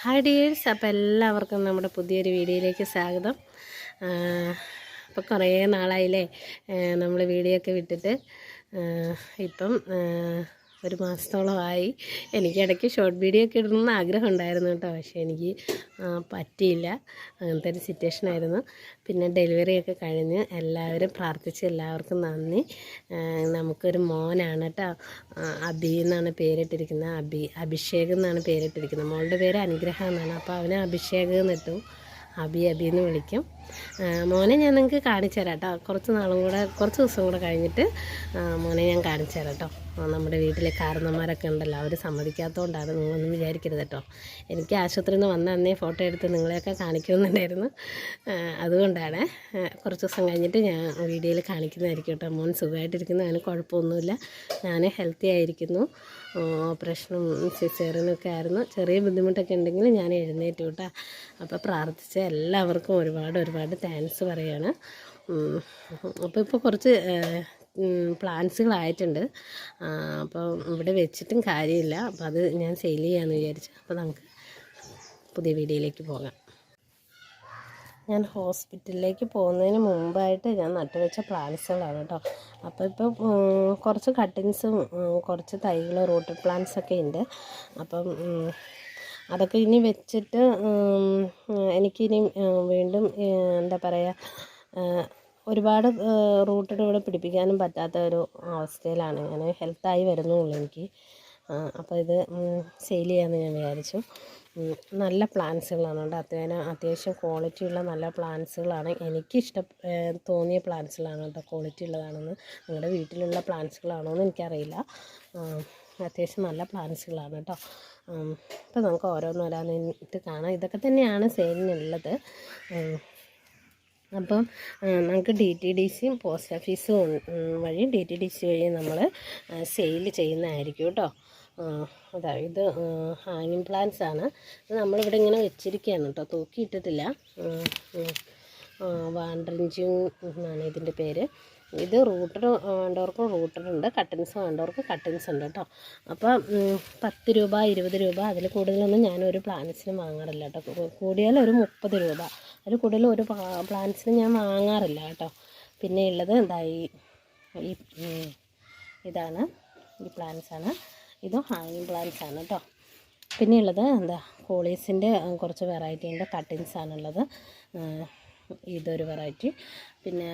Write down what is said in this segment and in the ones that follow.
Hi dears അപ്പോൾ എല്ലാവർക്കും നമ്മുടെ പുതിയൊരു വീഡിയോയിലേക്ക് സ്വാഗതം. അപ്പോൾ കുറേ നാളായില്ലേ നമ്മൾ വീഡിയോ ഒക്കെ വിട്ടിട്ട്. ഇപ്പം ഒരു മാസത്തോളമായി. എനിക്ക് ഇടയ്ക്ക് ഷോർട്ട് വീഡിയോ ഒക്കെ ഇടണമെന്ന് ആഗ്രഹം ഉണ്ടായിരുന്നു കേട്ടോ. പക്ഷേ എനിക്ക് പറ്റിയില്ല. അങ്ങനത്തെ ഒരു സിറ്റുവേഷൻ ആയിരുന്നു. പിന്നെ ഡെലിവറി ഒക്കെ കഴിഞ്ഞ് എല്ലാവരും പ്രാർത്ഥിച്ച് എല്ലാവർക്കും നന്ദി. നമുക്കൊരു മോനാണ് കേട്ടോ. അബി എന്നാണ് പേരിട്ടിരിക്കുന്നത്. അബി അഭിഷേക് എന്നാണ് പേരിട്ടിരിക്കുന്നത്. മോളുടെ പേര് അനുഗ്രഹം എന്നാണ്. അപ്പോൾ അവന് അഭിഷേക് എന്നിട്ടു. അബി അബി എന്ന് വിളിക്കും. മോനെ ഞാൻ നിങ്ങൾക്ക് കാണിച്ചു തരാം കേട്ടോ കുറച്ച് നാളും കൂടെ കുറച്ച് ദിവസം കൂടെ കഴിഞ്ഞിട്ട് മോനെ ഞാൻ കാണിച്ചു തരാം കേട്ടോ നമ്മുടെ വീട്ടിലെ കാരണന്മാരൊക്കെ ഉണ്ടല്ലോ അവർ സമ്മതിക്കാത്തതുകൊണ്ടാണ് നിങ്ങളൊന്നും വിചാരിക്കരുത് കേട്ടോ എനിക്ക് ആശുപത്രിയിൽ നിന്ന് വന്ന അന്നേ ഫോട്ടോ എടുത്ത് നിങ്ങളെയൊക്കെ കാണിക്കുന്നുണ്ടായിരുന്നു അതുകൊണ്ടാണ് കുറച്ച് ദിവസം കഴിഞ്ഞിട്ട് ഞാൻ വീഡിയോയിൽ കാണിക്കുന്നതായിരിക്കും കേട്ടോ മോൻ സുഖമായിട്ടിരിക്കുന്നു അതിന് കുഴപ്പമൊന്നുമില്ല. ഞാൻ ഹെൽത്തി ആയിരിക്കുന്നു. ഓപ്പറേഷനും സിസേറിനൊക്കെ ആയിരുന്നു. ചെറിയ ബുദ്ധിമുട്ടൊക്കെ ഉണ്ടെങ്കിൽ ഞാൻ എഴുന്നേറ്റു കേട്ടോ. അപ്പോൾ പ്രാർത്ഥിച്ച എല്ലാവർക്കും ഒരുപാട് ഒരുപാട് താങ്ക്സ് പറയാണ്. ഉം. അപ്പോൾ ഇപ്പോൾ കുറച്ച് പ്ലാൻസുകളായിട്ടുണ്ട് അപ്പോൾ ഇവിടെ വെച്ചിട്ടും കാര്യമില്ല. അപ്പോൾ അത് ഞാൻ സെയിൽ ചെയ്യാമെന്ന് വിചാരിച്ചു. അപ്പോൾ നമുക്ക് പുതിയ വീഡിയോയിലേക്ക് പോകാം. ഞാൻ ഹോസ്പിറ്റലിലേക്ക് പോകുന്നതിന് മുമ്പായിട്ട് ഞാൻ നട്ടുവെച്ച പ്ലാന്റ്സുകളാണ് കേട്ടോ. അപ്പോൾ ഇപ്പോൾ കുറച്ച് കട്ടിങ്സും കുറച്ച് തൈകൾ റൂട്ടഡ് പ്ലാന്റ്സ് ഒക്കെ ഉണ്ട് അപ്പം അതൊക്കെ ഇനി വെച്ചിട്ട് എനിക്കിനി വീണ്ടും എന്താ പറയുക ഒരുപാട് റൂട്ടഡ് ഇവിടെ പിടിപ്പിക്കാനും പറ്റാത്ത ഒരു അവസ്ഥയിലാണ്. ഞാൻ ഹെൽത്തായി വരുന്നുള്ളൂ എനിക്ക്. അപ്പോൾ ഇത് സെയിൽ ചെയ്യാമെന്ന് ഞാൻ വിചാരിച്ചു. നല്ല പ്ലാന്റ്സുകളാണ് കേട്ടോ. അത്യാവശ്യം അത്യാവശ്യം ക്വാളിറ്റി ഉള്ള നല്ല പ്ലാന്റ്സുകളാണ് എനിക്കിഷ്ട തോന്നിയ പ്ലാന്റ്സുകളാണ് കേട്ടോ. ക്വാളിറ്റി ഉള്ളതാണെന്ന്. നിങ്ങളുടെ വീട്ടിലുള്ള പ്ലാന്റ്സുകളാണോ എന്ന് എനിക്കറിയില്ല. അത്യാവശ്യം നല്ല പ്ലാന്റ്സുകളാണ് കേട്ടോ. അപ്പോൾ നമുക്ക് ഓരോന്നോരോന്നിട്ട് കാണാം. ഇതൊക്കെ തന്നെയാണ് സെയിലിനുള്ളത്. അപ്പം നമുക്ക് ഡി ടി ഡി സിയും പോസ്റ്റ് ഓഫീസും വഴി ഡി ടി ഡി സി വഴി നമ്മൾ സെയിൽ ചെയ്യുന്നതായിരിക്കും കേട്ടോ. അതാ ഇത് ഹാങ്ങിങ് പ്ലാന്റ്സ് ആണ്. ഇത് നമ്മളിവിടെ ഇങ്ങനെ വെച്ചിരിക്കുകയാണ് കേട്ടോ തൂക്കിയിട്ടിട്ടില്ല. വാണ്ടറിഞ്ചും എന്നാണ് ഇതിന്റെ പേര്. ഇത് റൂട്ടർ വേണ്ടവർക്ക് റൂട്ടറുണ്ട് കട്ടിൻസ് വേണ്ടവർക്ക് കട്ടൻസ് ഉണ്ട് കേട്ടോ അപ്പം പത്ത് രൂപ ഇരുപത് രൂപ അതിൽ കൂടുതലൊന്നും ഞാനൊരു പ്ലാന്റ്സിന് വാങ്ങാറില്ല കേട്ടോ കൂടിയാലും ഒരു മുപ്പത് രൂപ. അതിൽ കൂടുതൽ ഒരു പ്ലാന്റ്സിന് ഞാൻ വാങ്ങാറില്ല കേട്ടോ പിന്നെ ഉള്ളത് എന്താ ഈ ഇതാണ്. ഈ പ്ലാന്റ്സാണ് ഇതും ഹാങ്ങിങ് പ്ലാന്റ്സ് ആണ് കേട്ടോ പിന്നെയുള്ളത് എന്താ കോളീസിന്റെ കുറച്ച് വെറൈറ്റി ഉണ്ട്. കട്ടിങ്സ് ആണുള്ളത്. ഇതൊരു വെറൈറ്റി പിന്നെ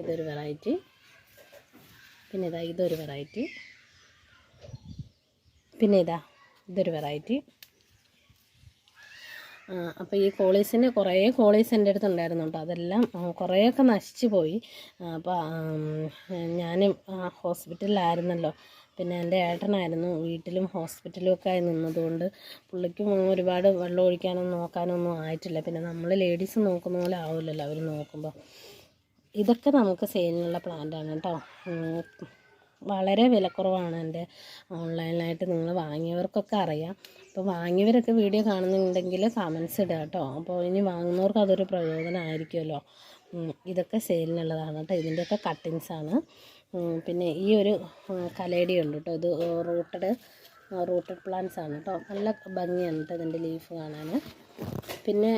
ഇതൊരു വെറൈറ്റി പിന്നെ ഇതാ ഇതൊരു വെറൈറ്റി പിന്നെ ഇതാ ഇതൊരു വെറൈറ്റി അപ്പോൾ ഈ കോളീസിന് കുറേ കോളീസ് എന്റെ അടുത്ത് ഉണ്ടായിരുന്നു കേട്ടോ അതെല്ലാം കുറേയൊക്കെ നശിച്ചു പോയി. അപ്പോൾ ഞാൻ ഹോസ്പിറ്റലിലായിരുന്നല്ലോ പിന്നെ എന്റെ ഏട്ടനായിരുന്നു വീട്ടിലും ഹോസ്പിറ്റലും ഒക്കെ ആയി നിന്നതുകൊണ്ട് പുള്ളിക്കും ഒരുപാട് വെള്ളം ഒഴിക്കാനൊന്നും നോക്കാനൊന്നും ആയിട്ടില്ല. പിന്നെ നമ്മൾ ലേഡീസ് നോക്കുന്ന പോലെ ആവില്ലല്ലോ അവർ നോക്കുമ്പോൾ ഇതൊക്കെ നമുക്ക് സെയിലിനുള്ള പ്ലാന്റാണ് കേട്ടോ. വളരെ വിലക്കുറവാണ് എന്റെ ഓൺലൈനിലായിട്ട് നിങ്ങൾ വാങ്ങിയവർക്കൊക്കെ അറിയാം. അപ്പോൾ വാങ്ങിയവരൊക്കെ വീഡിയോ കാണുന്നുണ്ടെങ്കിൽ കമൻസ് ഇടുക കേട്ടോ. അപ്പോൾ ഇനി വാങ്ങുന്നവർക്ക് അതൊരു പ്രയോജനമായിരിക്കുമല്ലോ. ഇതൊക്കെ സെയിലിനുള്ളതാണ് കേട്ടോ. ഇതിന്റെയൊക്കെ കട്ടിങ്സാണ് പിന്നെ ഈ ഒരു കലേടി ഉണ്ട് കേട്ടോ. ഇത് റൂട്ടഡ് റൂട്ടഡ് പ്ലാന്റ്സ് ആണ് കേട്ടോ. നല്ല ഭംഗിയാണ് കേട്ടോ ഇതിന്റെ ലീഫ് കാണാൻ. പിന്നെ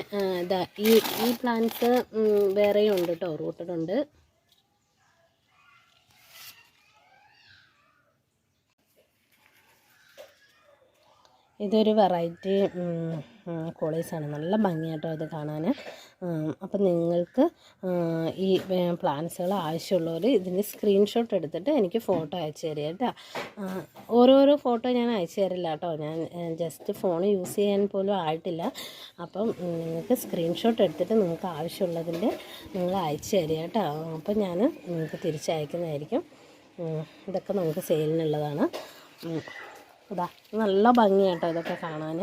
ഇതാ ഈ ഈ പ്ലാന്റ്സ് വേറെയും ഉണ്ട് കേട്ടോ. റൂട്ടഡ് ഉണ്ട്. ഇതൊരു വെറൈറ്റി കോളേജാണ് നല്ല ഭംഗിയാട്ടോ ഇത് കാണാൻ. അപ്പം നിങ്ങൾക്ക് ഈ പ്ലാൻസുകൾ ആവശ്യമുള്ളവർ ഇതിന്റെ സ്ക്രീൻഷോട്ട് എടുത്തിട്ട് എനിക്ക് ഫോട്ടോ അയച്ചു തരിക കേട്ടോ. ഓരോരോ ഫോട്ടോ ഞാൻ അയച്ചു തരില്ല കേട്ടോ. ഞാൻ ജസ്റ്റ് ഫോൺ യൂസ് ചെയ്യാൻ പോലും ആയിട്ടില്ല. അപ്പം നിങ്ങൾക്ക് സ്ക്രീൻഷോട്ട് എടുത്തിട്ട് നിങ്ങൾക്ക് ആവശ്യമുള്ളതിന്റെ നിങ്ങൾ അയച്ചു തരിക കേട്ടോ. അപ്പം ഞാൻ നിങ്ങൾക്ക് തിരിച്ചയക്കുന്നതായിരിക്കും. ഇതൊക്കെ നമുക്ക് സെയിലിനുള്ളതാണ്. ഇതാ നല്ല ഭംഗിയാട്ടോ ഇതൊക്കെ കാണാൻ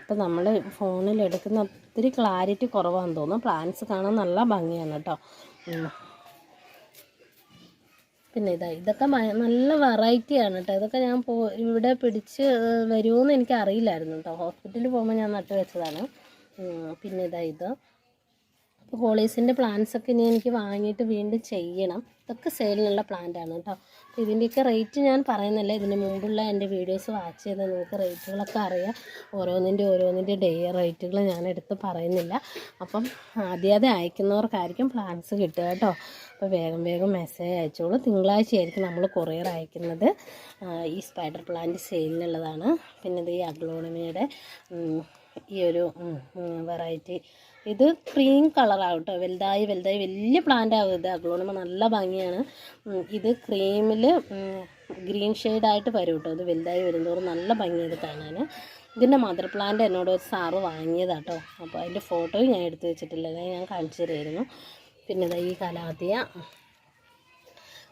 ഇപ്പം നമ്മൾ ഫോണിൽ എടുക്കുന്ന ഒത്തിരി ക്ലാരിറ്റി കുറവാണെന്ന് തോന്നുന്നു. പ്ലാന്റ്സ് കാണാൻ നല്ല ഭംഗിയാണ് കേട്ടോ. പിന്നെ ഇതാ ഇതൊക്കെ നല്ല വെറൈറ്റിയാണ് കേട്ടോ. ഇതൊക്കെ ഞാൻ പോ ഇവിടെ പിടിച്ച് വരുമെന്ന് എനിക്ക് അറിയില്ലായിരുന്നു കേട്ടോ. ഹോസ്പിറ്റലിൽ പോകുമ്പോൾ ഞാൻ നട്ട് വെച്ചതാണ്. പിന്നെ ഇതാ ഇത്. അപ്പോൾ കോളേജിന്റെ പ്ലാന്റ്സ് ഒക്കെ ഇനി എനിക്ക് വാങ്ങിയിട്ട് വീണ്ടും ചെയ്യണം. ഇതൊക്കെ സെയിലിനുള്ള പ്ലാന്റ് ആണ് കേട്ടോ. ഇതിന്റെയൊക്കെ റേറ്റ് ഞാൻ പറയുന്നില്ല. ഇതിന് മുമ്പുള്ള എന്റെ വീഡിയോസ് വാച്ച് ചെയ്ത് നിങ്ങൾക്ക് റേറ്റുകളൊക്കെ അറിയാം. ഓരോന്നിന്റെ ഓരോന്നിന്റെ ഡേ റേറ്റുകൾ ഞാൻ എടുത്ത് പറയുന്നില്ല. അപ്പം ആദ്യാതെ അയക്കുന്നവർക്കായിരിക്കും പ്ലാൻസ് കിട്ടുക കേട്ടോ. അപ്പോൾ വേഗം വേഗം മെസ്സേജ് അയച്ചോളൂ. തിങ്കളാഴ്ച ആയിരിക്കും നമ്മൾ കൊറിയർ അയക്കുന്നത്. ഈ സ്പൈഡർ പ്ലാന്റ് സെയിലിനുള്ളതാണ് പിന്നെ ഇത് ഈ അഗ്ലോണമിയുടെ ഈ ഒരു വെറൈറ്റി ഇത് ക്രീം കളറാണ് കേട്ടോ വലുതായി വലുതായി വലിയ പ്ലാന്റ് ആവും ഇത് അഗ്ലോണിമ നല്ല ഭംഗിയാണ്. ഇത് ക്രീമിൽ ഗ്രീൻ ഷെയ്ഡായിട്ട് വരും കേട്ടോ ഇത് വലുതായി വരുന്നതോറും നല്ല ഭംഗിയത് കാണാൻ ഇതിന്റെ മദർ പ്ലാന്റ് എന്നോട് ഒരു സാറ് വാങ്ങിയതാണ് കേട്ടോ അപ്പോൾ അതിന്റെ ഫോട്ടോയും ഞാൻ എടുത്തു വെച്ചിട്ടില്ല. ഞാൻ കാണിച്ചു തരുമായിരുന്നു പിന്നെ ഇതാ ഈ കലാത്തിയ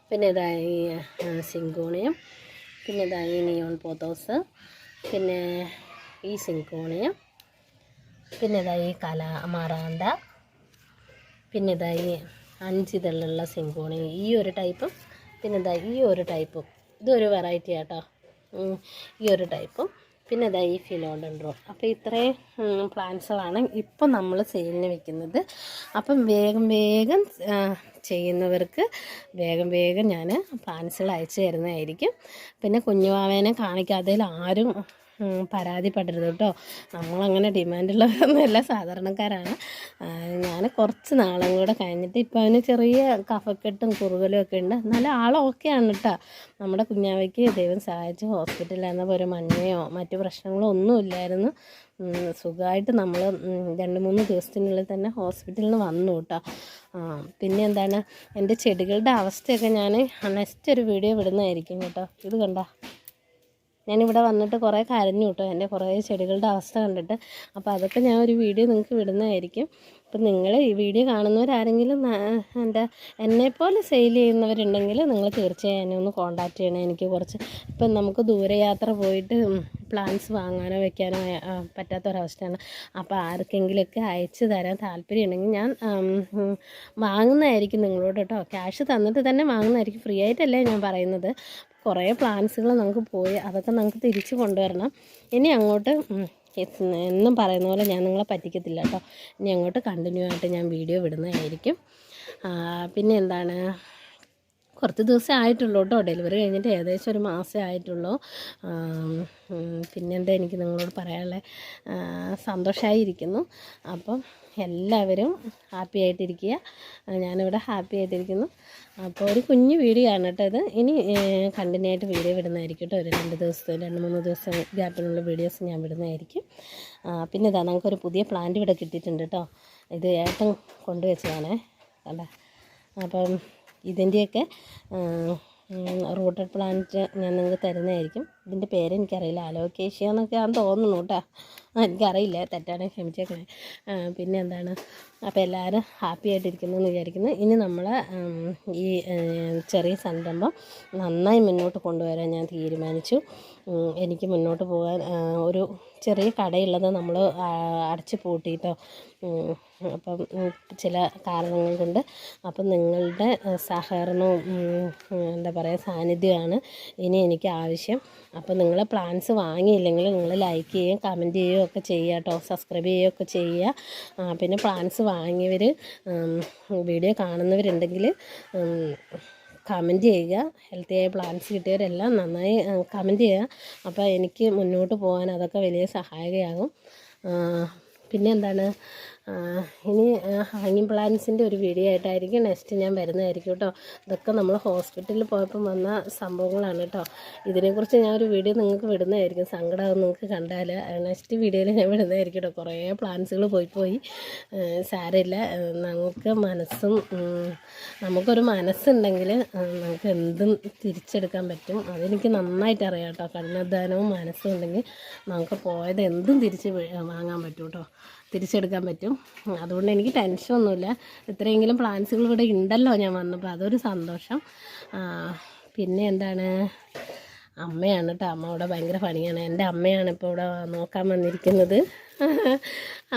പിന്നെ ഇതാ ഈ സിങ്കോണിയം. പിന്നെ ഇതാ ഈ നിയോൺ പോത്തോസ് പിന്നെ ഈ സിങ്കോണിയം. പിന്നെ ഇതാ ഈ മറാന്ത പിന്നെ ഇതാ ഈ അഞ്ചിതളുള്ള സിങ്കോണി ഈ ഒരു ടൈപ്പും പിന്നെ ഇതാ ഈ ഒരു ടൈപ്പും. ഇതൊരു വെറൈറ്റി ആട്ടോ. ഈ ഒരു ടൈപ്പും പിന്നെ ഇതാ ഈ ഫിലോഡൻഡ്രോ അപ്പോൾ ഇത്രയും പ്ലാന്റ്സുകളാണ് ഇപ്പം നമ്മൾ സെയിലിന് വെക്കുന്നത് അപ്പം വേഗം വേഗം ചെയ്യുന്നവർക്ക് വേഗം വേഗം ഞാൻ പ്ലാന്റ്സുകൾ അയച്ചു തരുന്നതായിരിക്കും. പിന്നെ കുഞ്ഞുവാവേനെ കാണിക്കാതെ ആരും പരാതിപ്പെടരുത് കേട്ടോ. നമ്മളങ്ങനെ ഡിമാൻഡുള്ളവരൊന്നുമല്ല സാധാരണക്കാരാണ്. ഞാൻ കുറച്ച് നാളും കൂടെ കഴിഞ്ഞിട്ട് ഇപ്പോൾ അവന് ചെറിയ കഫക്കെട്ടും കുറുകലും ഒക്കെ ഉണ്ട്. എന്നാലും ആളൊക്കെയാണ് കേട്ടോ നമ്മുടെ കുഞ്ഞാവയ്ക്ക് ദൈവം സഹായിച്ച് ഹോസ്പിറ്റലിലായിരുന്നപ്പോൾ ഒരു മഞ്ഞയോ മറ്റു പ്രശ്നങ്ങളോ ഒന്നും ഇല്ലായിരുന്നു. ഉം, സുഖമായിട്ട് നമ്മൾ രണ്ട് മൂന്ന് ദിവസത്തിനുള്ളിൽ തന്നെ ഹോസ്പിറ്റലിൽ നിന്ന് വന്നു കേട്ടോ പിന്നെ എന്താണ്? എന്റെ ചെടികളുടെ അവസ്ഥയൊക്കെ ഞാൻ നെക്സ്റ്റ് ഒരു വീഡിയോ വിടുന്നതായിരിക്കും കേട്ടോ. ഇത് കണ്ട? ഞാനിവിടെ വന്നിട്ട് കുറേ കരഞ്ഞു കേട്ടോ എന്റെ കുറേ ചെടികളുടെ അവസ്ഥ കണ്ടിട്ട്. അപ്പോൾ അതൊക്കെ ഞാൻ ഒരു വീഡിയോ നിങ്ങൾക്ക് വിടുന്നതായിരിക്കും. അപ്പം നിങ്ങൾ ഈ വീഡിയോ കാണുന്നവരാരെങ്കിലും എന്താ എന്നെപ്പോലെ സെയിൽ ചെയ്യുന്നവരുണ്ടെങ്കിൽ നിങ്ങൾ തീർച്ചയായും എന്നെ ഒന്ന് കോൺടാക്റ്റ് ചെയ്യണം. എനിക്ക് കുറച്ച് ഇപ്പം നമുക്ക് ദൂരയാത്ര പോയിട്ട് പ്ലാൻസ് വാങ്ങാനോ വെക്കാനോ പറ്റാത്തൊരവസ്ഥയാണ്. അപ്പോൾ ആർക്കെങ്കിലുമൊക്കെ അയച്ചു തരാൻ താല്പര്യമുണ്ടെങ്കിൽ ഞാൻ വാങ്ങുന്നതായിരിക്കും നിങ്ങളോട് കേട്ടോ. ക്യാഷ് തന്നിട്ട് തന്നെ വാങ്ങുന്നതായിരിക്കും. ഫ്രീ ആയിട്ടല്ലേ ഞാൻ പറയുന്നത്. കുറേ പ്ലാൻസുകൾ നമുക്ക് പോയി അതൊക്കെ നമുക്ക് തിരിച്ച് കൊണ്ടുവരണം. ഇനി അങ്ങോട്ട് എന്നും പറയുന്ന പോലെ ഞാൻ നിങ്ങളെ പറ്റിക്കത്തില്ല കേട്ടോ. ഇനി അങ്ങോട്ട് കണ്ടിന്യൂ ആയിട്ട് ഞാൻ വീഡിയോ വിടുന്നതായിരിക്കും. പിന്നെ എന്താണ്? കുറച്ച് ദിവസമേ ആയിട്ടുള്ളൂ കേട്ടോ. ഡെലിവറി കഴിഞ്ഞിട്ട് ഏകദേശം ഒരു മാസമേ ആയിട്ടുള്ളൂ. പിന്നെന്താ എനിക്ക് നിങ്ങളോട് പറയാനുള്ള? സന്തോഷമായിരിക്കുന്നു അപ്പം എല്ലാവരും ഹാപ്പി ആയിട്ടിരിക്കുക. ഞാനിവിടെ ഹാപ്പി ആയിട്ടിരിക്കുന്നു. അപ്പോൾ ഒരു കുഞ്ഞു വീഡിയോ ആണ് കേട്ടോ ഇത്. ഇനി കണ്ടിന്യൂ ആയിട്ട് വീഡിയോ വിടുന്നതായിരിക്കും കേട്ടോ. ഒരു രണ്ട് ദിവസത്തെ രണ്ട് മൂന്ന് ദിവസം ഗ്യാപ്പിനുള്ള വീഡിയോസ് ഞാൻ വിടുന്നതായിരിക്കും. പിന്നെ ഇതാ നമുക്കൊരു പുതിയ പ്ലാന്റ് ഇവിടെ കിട്ടിയിട്ടുണ്ട് കേട്ടോ. ഇത് ഏട്ടൻ കൊണ്ടുവച്ചതാണേ. അല്ല അപ്പം ഇതിന്റെയൊക്കെ റൂട്ടഡ് പ്ലാന്റ് ഞാൻ നിങ്ങൾക്ക് തരുന്നതായിരിക്കും. ഇതിന്റെ പേരെനിക്കറിയില്ല അലോക്കേഷ്യ എന്നൊക്കെ ആണെന്ന് തോന്നുന്നു കേട്ടോ. എനിക്കറിയില്ല. തെറ്റാണെങ്കിൽ ക്ഷമിച്ചേക്കണേ. പിന്നെ എന്താണ്? അപ്പോൾ എല്ലാവരും ഹാപ്പി ആയിട്ടിരിക്കുന്നു എന്ന് വിചാരിക്കുന്നു. ഇനി നമ്മൾ ഈ ചെറിയ സംരംഭം നന്നായി മുന്നോട്ട് കൊണ്ടുവരാൻ ഞാൻ തീരുമാനിച്ചു. എനിക്ക് മുന്നോട്ട് പോകാൻ ഒരു ചെറിയ കടയുള്ളത് നമ്മൾ അടച്ചു പൂട്ടിയിട്ടോ അപ്പം ചില കാരണങ്ങൾ കൊണ്ട് അപ്പം നിങ്ങളുടെ സഹകരണവും എന്താ പറയുക സാന്നിധ്യമാണ് ഇനി എനിക്ക് ആവശ്യം. അപ്പം നിങ്ങൾ പ്ലാൻസ് വാങ്ങിയില്ലെങ്കിൽ നിങ്ങൾ ലൈക്ക് ചെയ്യുകയും കമന്റ് ചെയ്യുകയും ഒക്കെ ചെയ്യുക കേട്ടോ. സബ്സ്ക്രൈബ് ചെയ്യുകയൊക്കെ ചെയ്യുക. പിന്നെ പ്ലാൻസ് വാങ്ങിയവർ വീഡിയോ കാണുന്നവരുണ്ടെങ്കിൽ കമന്റ് ചെയ്യുക. ഹെൽത്തി ആയ പ്ലാൻസ് കിട്ടിയവരെല്ലാം നന്നായി കമന്റ് ചെയ്യുക. അപ്പോൾ എനിക്ക് മുന്നോട്ട് പോകാൻ അതൊക്കെ വലിയ സഹായകമാകും ആ, പിന്നെ എന്താണ്? ഇനി ഹാങ്ങിങ് പ്ലാന്റ്സിന്റെ ഒരു വീഡിയോ ആയിട്ടായിരിക്കും നെക്സ്റ്റ് ഞാൻ വരുന്നതായിരിക്കും കേട്ടോ. ഇതൊക്കെ നമ്മൾ ഹോസ്പിറ്റലിൽ പോയപ്പോൾ വന്ന സംഭവങ്ങളാണ് കേട്ടോ. ഇതിനെക്കുറിച്ച് ഞാൻ ഒരു വീഡിയോ നിങ്ങൾക്ക് വിടുന്നതായിരിക്കും. സങ്കടമാകും നിങ്ങൾക്ക് കണ്ടാൽ നെക്സ്റ്റ് വീഡിയോയിൽ ഞാൻ വിടുന്നതായിരിക്കും കേട്ടോ. കുറേ പ്ലാന്റ്സുകൾ പോയി പോയി. സാരമില്ല. നമുക്ക് മനസ്സും നമുക്കൊരു മനസ്സുണ്ടെങ്കിൽ നമുക്ക് എന്തും തിരിച്ചെടുക്കാൻ പറ്റും. അതെനിക്ക് നന്നായിട്ട് അറിയാം കേട്ടോ. കഠിനാധ്വാനവും മനസ്സും ഉണ്ടെങ്കിൽ നമുക്ക് പോയത് എന്തും തിരിച്ച് വാങ്ങാൻ പറ്റും കേട്ടോ. തിരിച്ചെടുക്കാൻ പറ്റും. അതുകൊണ്ട് എനിക്ക് ടെൻഷനൊന്നുമില്ല ഇത്രയെങ്കിലും പ്ലാൻസുകൾ ഇവിടെ ഉണ്ടല്ലോ ഞാൻ വന്നപ്പോൾ അതൊരു സന്തോഷം. പിന്നെ എന്താണ്? അമ്മയാണ് കേട്ടോ അമ്മ ഇവിടെ ഭയങ്കര പണിയാണ്. എന്റെ അമ്മയാണ് ഇപ്പോൾ ഇവിടെ നോക്കാൻ വന്നിരിക്കുന്നത്.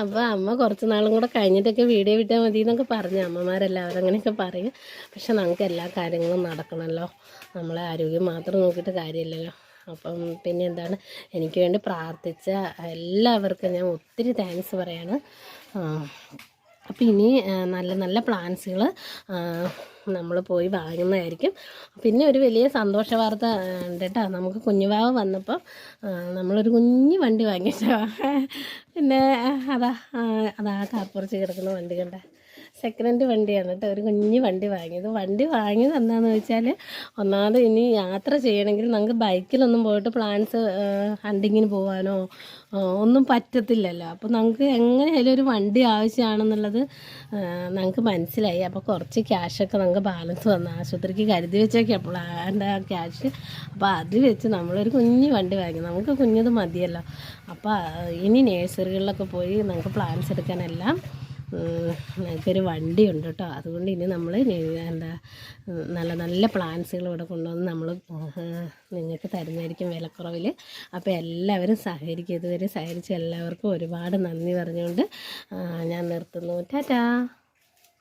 അപ്പോൾ അമ്മ കുറച്ച് നാളും കൂടെ കഴിഞ്ഞിട്ടൊക്കെ വീഡിയോ വിട്ടാൽ മതി എന്നൊക്കെ പറഞ്ഞു. അമ്മമാരെല്ലാവരും അങ്ങനെയൊക്കെ പറയും. പക്ഷെ നമുക്ക് എല്ലാ കാര്യങ്ങളും നടക്കണമല്ലോ നമ്മളെ ആരോഗ്യം മാത്രം നോക്കിയിട്ട് കാര്യമില്ലല്ലോ. അപ്പം പിന്നെ എന്താണ് എനിക്ക് വേണ്ടി പ്രാർത്ഥിച്ച എല്ലാവർക്കും ഞാൻ ഒത്തിരി താങ്ക്സ് പറയാണ്. അപ്പം ഇനി നല്ല നല്ല പ്ലാൻസുകൾ നമ്മൾ പോയി വാങ്ങുന്നതായിരിക്കും. പിന്നെ ഒരു വലിയ സന്തോഷ വാർത്ത ഉണ്ട് കേട്ടോ. നമുക്ക് കുഞ്ഞുവാവ് വന്നപ്പോൾ ആ, നമ്മളൊരു കുഞ്ഞു വണ്ടി വാങ്ങിച്ചോ പിന്നെ അതാ അതാ കാപ്പുറച്ച് കിടക്കുന്ന വണ്ടി കണ്ട. സെക്കൻഡ് ഹാൻഡ് വണ്ടിയാണ് കേട്ടോ ഒരു കുഞ്ഞ് വണ്ടി വാങ്ങിയത്. വണ്ടി വാങ്ങിയത് എന്താണെന്ന് വെച്ചാൽ ഒന്നാമത് ഇനി യാത്ര ചെയ്യണമെങ്കിൽ നമുക്ക് ബൈക്കിലൊന്നും പോയിട്ട് പ്ലാൻസ് ഹണ്ടിങ്ങിന് പോകാനോ ഒന്നും പറ്റത്തില്ലല്ലോ. അപ്പോൾ നമുക്ക് എങ്ങനെയായാലും ഒരു വണ്ടി ആവശ്യമാണെന്നുള്ളത് നമുക്ക് മനസ്സിലായി. അപ്പോൾ കുറച്ച് ക്യാഷൊക്കെ നമുക്ക് ബാലൻസ് വന്നു ആശുപത്രിക്ക് കരുതി വെച്ചൊക്കെ പ്ലാന്റെ ആ ക്യാഷ് അപ്പോൾ അത് വെച്ച് നമ്മളൊരു കുഞ്ഞ് വണ്ടി വാങ്ങി. നമുക്ക് കുഞ്ഞത് മതിയല്ലോ. അപ്പോൾ ഇനി നേഴ്സറികളിലൊക്കെ പോയി നമുക്ക് പ്ലാൻസ് എടുക്കാനെല്ലാം ഞങ്ങൾക്കൊരു വണ്ടിയുണ്ട് കേട്ടോ. അതുകൊണ്ട് ഇനി നമ്മൾ എന്താ നല്ല നല്ല പ്ലാൻസുകൾ ഇവിടെ കൊണ്ടുവന്ന് നമ്മൾ നിങ്ങൾക്ക് തരുന്നതായിരിക്കും വിലക്കുറവിൽ അപ്പോൾ എല്ലാവരും സഹകരിക്കും ഇതുവരെ സഹകരിച്ച എല്ലാവർക്കും ഒരുപാട് നന്ദി പറഞ്ഞുകൊണ്ട് ഞാൻ നിർത്തുന്നു. ടാറ്റാ.